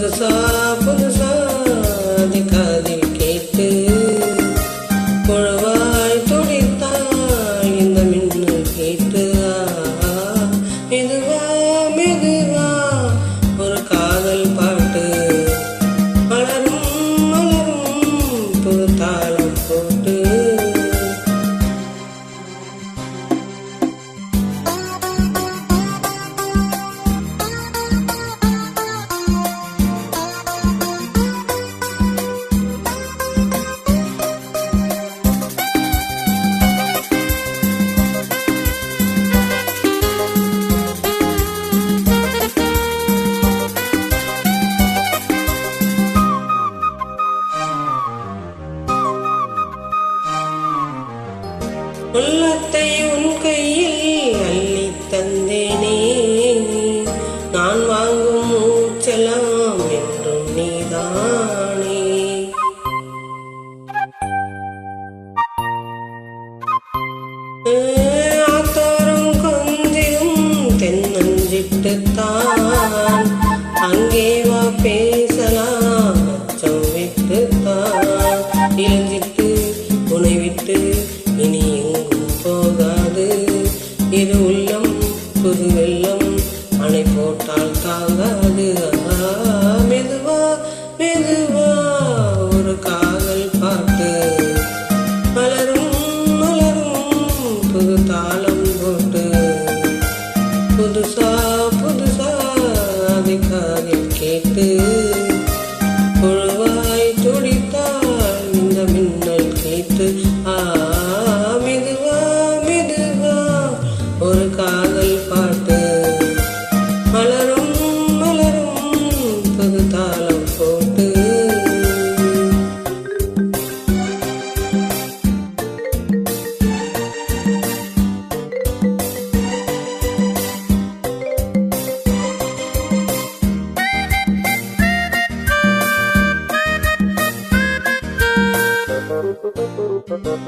the top the உள்ளத்தை உன் கையில் அள்ளி தந்தேனே. நான் வாங்கும் மூச்செல்லாம் என்றும் நீதானே. ஆத்தோறும் கொஞ்சிடும் தென்னஞ்சிட்டுத்தான் அங்கே வா பேசலாம் அச்சம் விட்டுத்தான். இளஞ்சிட்டு உனை விட்டு போட்டால் தாங்காது மெதுவா மெதுவா ஒரு காதல் பாட்டு. மலரும் மலரும் புது தாளம் போட்டு. புதுசா புதுசா அதை காதில் கேட்டு தாளம் போட்டு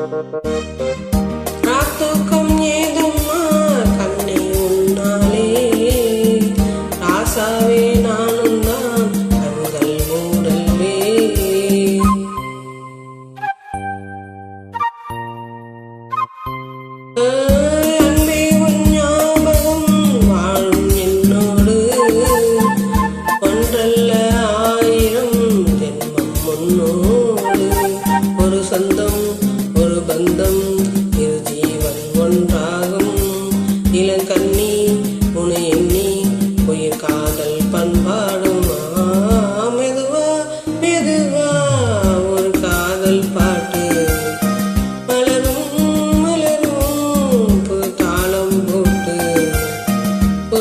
ராத்தூக்கம்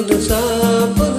புதுசா புதுசா